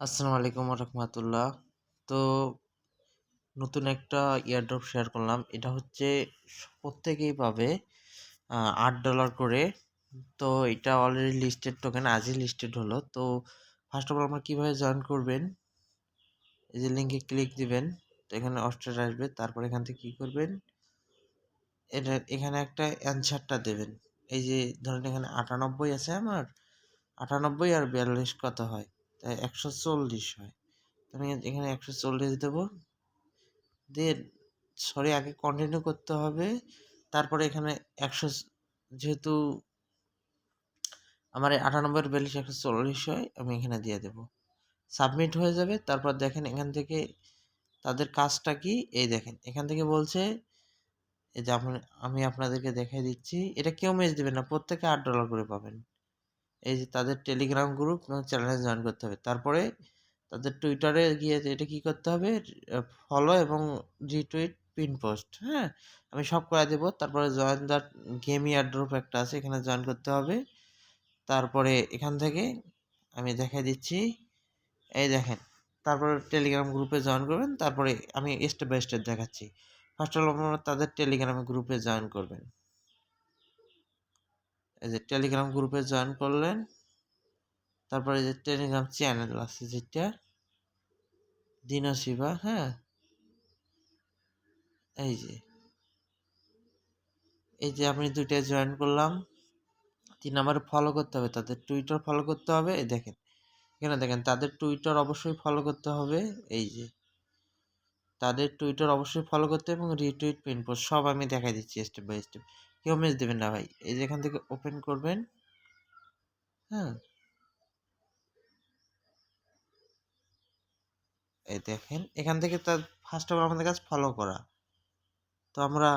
আসসালামু আলাইকুম রহমতুল্লাহ তো নতুন একটা ইয়ারড্রপ শেয়ার করলাম। এটা হচ্ছে প্রত্যেকেই পাবে আট ডলার করে। তো এটা অলরেডি লিস্টেড টোকেন আজই লিস্টেড হলো। তো ফার্স্ট অফ অল আপনার কীভাবে জয়েন করবেন? এই যে লিঙ্কে ক্লিক দিবেন, তো এখানে অস্ট্রেট আসবে। তারপর এখান থেকে কী করবেন? এটা, এখানে একটা অ্যান্সারটা দেবেন। এই যে ধরেন এখানে আটানব্বই আছে আমার, আটানব্বই আর বিয়াল্লিশ কত হয়? তাই একশো চল্লিশ হয়। আমি এখানে একশো চল্লিশ দেবো। দিয়ে সরি আগে কন্টিনিউ করতে হবে। তারপরে এখানে একশো যেহেতু আমার আটানব্বইয়ের বিয়াল্লিশ একশো চল্লিশ হয়, আমি এখানে দিয়ে দেবো। সাবমিট হয়ে যাবে। তারপর দেখেন এখান থেকে তাদের কাজটা কি? এই দেখেন, এখান থেকে বলছে, এই যে আমি আপনাদেরকে দেখাই দিচ্ছি। এটা কেউ মেজ দেবেন না, প্রত্যেকে আট ডলার করে পাবেন। এই যে তাদের টেলিগ্রাম গ্রুপ চ্যানেলে জয়েন করতে হবে। তারপরে তাদের টুইটারে গিয়ে এটা কী করতে হবে? ফলো এবং রিটুইট পিন পোস্ট হ্যাঁ? আমি সব করে দেবো। তারপরে জয়েন দ্য গেম ইয়ারড্রপ একটা আছে, এখানে জয়েন করতে হবে। তারপরে এখান থেকে আমি দেখাই দিচ্ছি। এই দেখেন, তারপরে টেলিগ্রাম গ্রুপে জয়েন করবেন। তারপরে আমি স্টেপ বাই স্টেপ দেখাচ্ছি। ফার্স্ট অফ অল আপনারা তাদের টেলিগ্রাম গ্রুপে জয়েন করবেন। এই যে টেলিগ্রাম গ্রুপে জয়েন করলেন। তারপরে যে টেলিগ্রাম চ্যানেল আছে যেটা দিনশিবা হ্যাঁ? এই যে। এই যে আমি দুইটায় জয়েন করলাম। তিন নাম্বারে ফলো করতে হবে, তাদের টুইটার ফলো করতে হবে। এই দেখেন, এখানে দেখেন, তাদের টুইটার অবশ্যই ফলো করতে হবে। এই যে, তাদের টুইটার অবশ্যই ফলো করতে এবং রিটুইট পিন পোস্ট সব আমি দেখাই দিচ্ছি স্টেপ বাই স্টেপ মেস দেবেন না ভাই। এই যে এখান থেকে ওপেন করবেন। হ্যাঁ। এই দেখেন, এখান থেকে তার ফার্স্ট অফ আমাদের কাছে ফলো করা। তো আমরা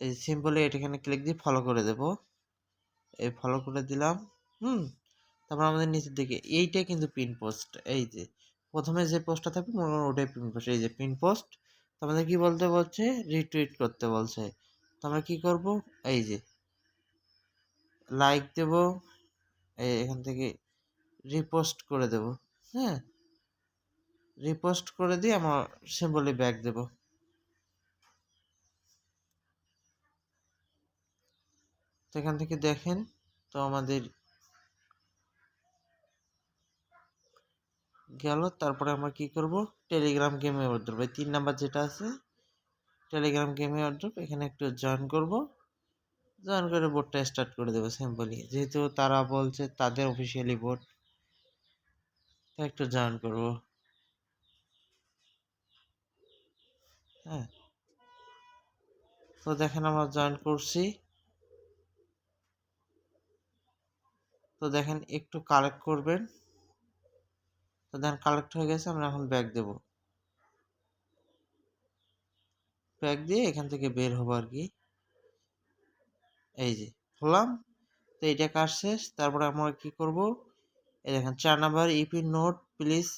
এই সিম্পলি এটা এখানে ক্লিক দিয়ে ফলো করে দেব। এই ফলো করে দিলাম। হুম। তারপর আমাদের নিচের দিকে এইটাই কিন্তু পিন পোস্ট এই যে প্রথমে যে পোস্টটা থাকবে মনে করেন ওটাই পিন পোস্ট এই যে পিন পোস্ট তো আমাদের কী বলতে বলছে? রিটুইট করতে বলছে। তো আমরা কী করব? এই যে লাইক দেব এখান থেকে রিপোস্ট করে দেব হ্যাঁ? রিপোস্ট করে দিয়ে আমার সিম্বলে ব্যাক দেব। তো এখান থেকে দেখেন, তো আমাদের গেল, তারপরে আমরা কি করব? টেলিগ্রাম গেমে এই তিন নাম্বার যেটা আছে টেলিগ্রাম গেমে অর্ডার এখানে একটু জয়েন করব। জয়েন করে বোর্ডটা স্টার্ট করে দেবো সিম্পলি যেহেতু তারা বলছে তাদের অফিসিয়ালি বোর্ড একটু জয়েন করব। হ্যাঁ। তো দেখেন আমরা জয়েন করছি। তো দেখেন একটু কালেক্ট করবেন। তো দেখেন কালেক্ট হয়ে গেছে, আমরা এখন ব্যাক দেব। ব্যাক দিয়ে এখান থেকে বের হব আর কি। এই যে, হলাম। তো এইটা কাজ শেষ। তারপরে আমরা কি করব? এই দেখেন, চার নাম্বার ইপি নোট, প্লিজ।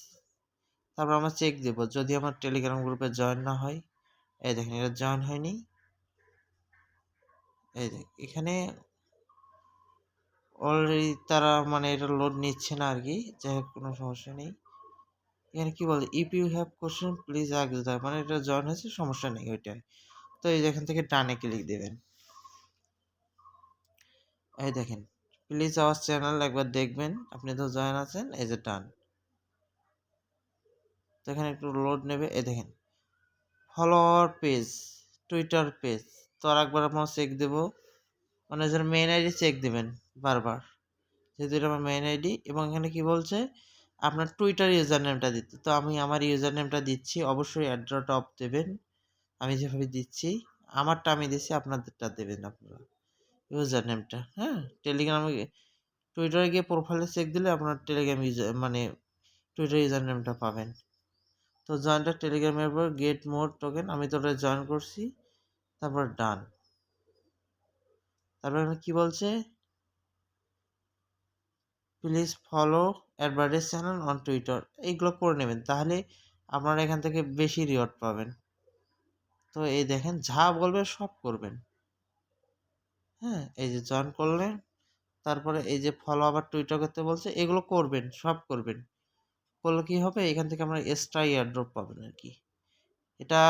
তারপর আমরা চেক দেব, যদি আমার টেলিগ্রাম গ্রুপে জয়েন না হয়। এই দেখেন, এটা জয়েন হয়নি। এই দেখ এখানে অলরেডি তারা মানে এটা লোড নিচ্ছে না আর কি, যাই হোক, কোনো সমস্যা নেই। এখানে কি বলে if you have question please আগে মানে এটা জয়েন হয়েছে, সমস্যা নেই ওইটাই। তো এই এখান থেকে ডানে ক্লিক দেবেন। এই দেখেন প্লিজ আওয়ার চ্যানেল একবার দেখবেন, আপনি তো জয়েন আছেন, এই যে ডান। তো এখানে একটু লোড নেবে, এই দেখেন ফলোয়ার পেজ টুইটার পেজ তো আর একবার আপনার চেক দেবো। মানে যার মেইন আইডি চেক দেবেন বারবার। যেহেতু এটা আমার মেইন আইডি এবং এখানে কি বলছে আপনার টুইটার ইউজার নেমটা দিতে। তো আমি আমার ইউজার নেমটা দিচ্ছি, অবশ্যই অ্যাড্রট অফ দেবেন। আমি যেভাবে দিচ্ছি, আমারটা আমি দিচ্ছি আপনাদেরটা দেবেন আপনারা ইউজার নেমটা হ্যাঁ? টেলিগ্রামে টুইটারে গিয়ে প্রোফাইলে চেক দিলে আপনার টেলিগ্রাম ইউজার মানে টুইটার ইউজার নেমটা পাবেন। তো জয়েনটা টেলিগ্রামের পর গেট মোর টোকেন আমি তো ওটা জয়েন করছি, তারপর ডান তারপর কি বলছে? Please follow advertise channel on Twitter এইগুলো করে নেবেন, তাহলে আপনারা এখান থেকে বেশি রিওয়ার্ড পাবেন। তো এই দেখেন, যা বলবে সব করবেন। হ্যাঁ এই যে জয়েন করলেন, তারপরে এই যে ফলো আবার টুইটার করতে বলছে, এগুলো করবেন, সব করবেন। করলে কী হবে? এখান থেকে আমরা এক্সট্রা ইয়ারড্রপ পাবেন আর কি। এটা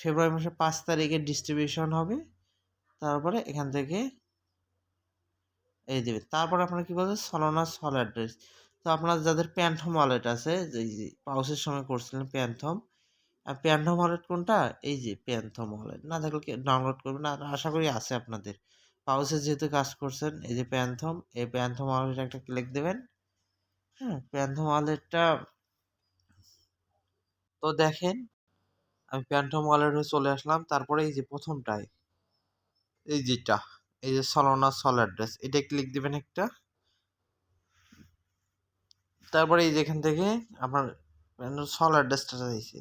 ফেব্রুয়ারি মাসের পাঁচ তারিখে ডিস্ট্রিবিউশন হবে। তারপরে এখান থেকে এই দেবে তারপরে আপনারা কী বলছেন সলোনা সল অ্যাড্রেস তো আপনার যাদের প্যান্থম ওয়ালেট আছে, যে যে পাউসের সময় করছিলেন প্যান্থম আর প্যান্থম ওয়ালেট কোনটা? এই যে প্যান্থম ওয়ালেট না থাকলে ডাউনলোড করবেন। আর আশা করি আছে আপনাদের। পাউসে যেহেতু কাজ করছেন, এই যে প্যান্থম এই প্যান্থম ওয়ালেট একটা ক্লিক দেবেন। হ্যাঁ প্যান্থম ওয়ালেটটা তো দেখেন, আমি প্যান্থম ওয়ালেটে চলে আসলাম। তারপরে এই যে প্রথমটায়, এই যেটা। এই যে সলোনা সল অ্যাড্রেস এটা ক্লিক দিবেন একটা। তারপরে এই যেখান থেকে আমার সল অ্যাড্রেসটা দিয়েছে।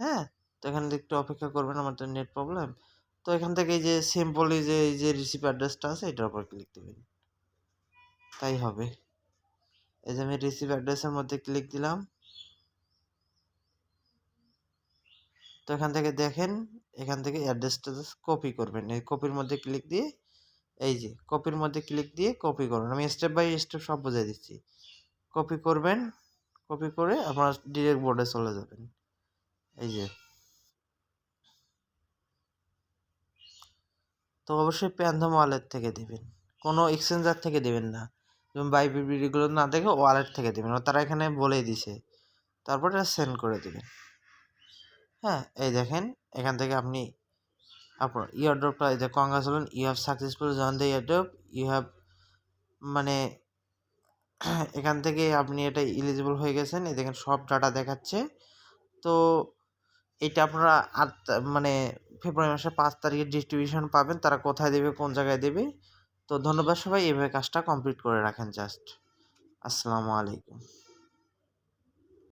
হ্যাঁ? তো এখান থেকে একটু অপেক্ষা করবেন, আমার তো নেট প্রবলেম তো এখান থেকে এই যে সিম্পলি যে, এই যে রিসিভ অ্যাড্রেসটা আছে, এটার উপর ক্লিক দেবেন। তাই হবে। এই যে আমি রিসিভ অ্যাড্রেসের মধ্যে ক্লিক দিলাম। তো এখান থেকে দেখেন, এখান থেকে অ্যাড্রেসটা কপি করবেন। এই কপির মধ্যে ক্লিক দিয়ে এই যে কপির মধ্যে ক্লিক দিয়ে কপি করবেন আমি স্টেপ বাই স্টেপ সব বুঝিয়ে দিচ্ছি। কপি করবেন কপি করে আপনার ডিরেক্ট বোর্ডে চলে যাবেন। এই যে। তো অবশ্যই প্যান্থম ওয়ালেট থেকে দেবেন। কোনো এক্সচেঞ্জার থেকে দেবেন না। যেমন বাইবিডিগুলো না দেখে ওয়ালেট থেকে দেবেন। তারা এখানে বলেই দিছে। তারপর এটা সেন্ড করে দেবেন। হ্যাঁ এই দেখেন, এখান থেকে আপনি আপনার ইয়ারড্রপটা এই যে you have successful join the airdrop you have মানে এখান থেকে আপনি এটা ইলিজিবল হয়ে গেছেন। এই দেখেন, সব ডাটা দেখাচ্ছে। তো, এটা আপনারা আট মানে ফেব্রুয়ারি মাসের পাঁচ তারিখে ডিস্ট্রিবিউশন পাবেন। তারা কোথায় দেবে, কোন জায়গায় দেবে। তো, ধন্যবাদ সবাই। এভাবে কাজটা কমপ্লিট করে রাখেন জাস্ট আসসালামু আলাইকুম।